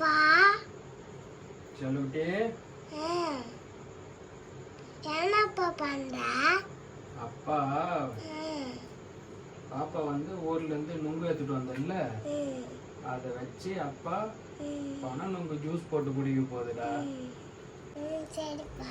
அப்பா. சொல்லுவிட்டே. ம். என்னப்பா பண்ற? அப்பா. பாப்பா வந்து ஊர்ல இருந்து நுங்கு எடுத்துட்டு வந்தேன்ல. ம், அதை வச்சு அப்பா பணம் நுங்கு ஜூஸ் போட்டு குடிக்க போகுதுடா. சரிப்பா.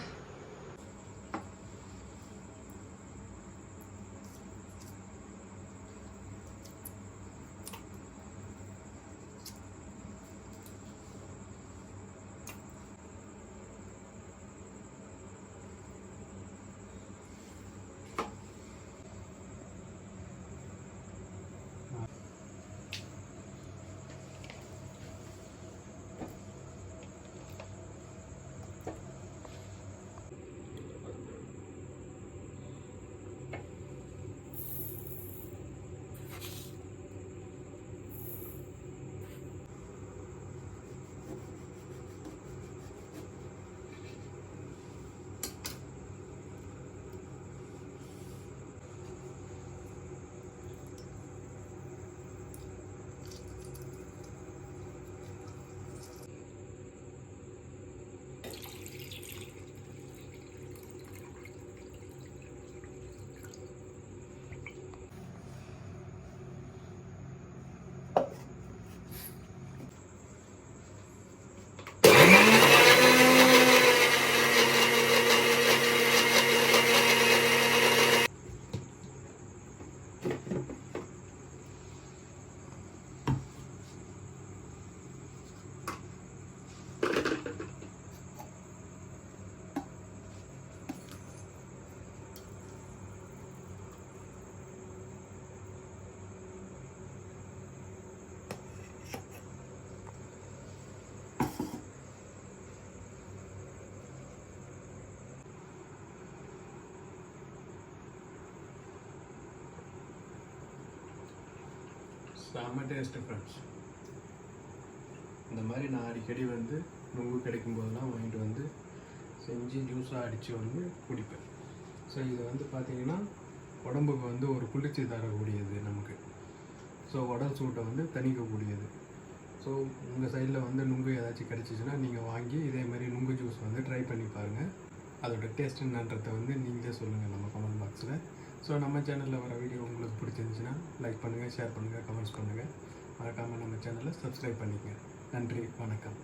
செம்ம டேஸ்ட்டு ஃப்ரெண்ட்ஸ் இந்த மாதிரி நான் அடிக்கடி வந்து நுங்கு கிடைக்கும் போதெல்லாம் வாங்கிட்டு வந்து செஞ்சு ஜூஸாக அடித்து வந்து குடிப்பேன். ஸோ இது வந்து பார்த்திங்கன்னா உடம்புக்கு வந்து ஒரு குளிர்ச்சி தரக்கூடியது நமக்கு. ஸோ உடல் சூட்டை வந்து தணிக்கக்கூடியது. ஸோ உங்கள் சைடில் வந்து நுங்கு ஏதாச்சும் கிடச்சிச்சின்னா நீங்கள் வாங்கி இதே மாதிரி நுங்கு ஜூஸ் வந்து ட்ரை பண்ணி பாருங்கள் அதோட டேஸ்ட் என்னன்றதை வந்து நீங்களே சொல்லுங்கள் நம்ம கமெண்ட் பாக்ஸில் ஸோ நம்ம சேனலில் வர வீடியோ உங்களுக்கு பிடிச்சிருந்துச்சுன்னா லைக் பண்ணுங்கள் ஷேர் பண்ணுங்கள் கமெண்ட்ஸ் பண்ணுங்கள் மறக்காமல் நம்ம சேனலை சப்ஸ்கிரைப் பண்ணிக்கங்க. நன்றி வணக்கம்.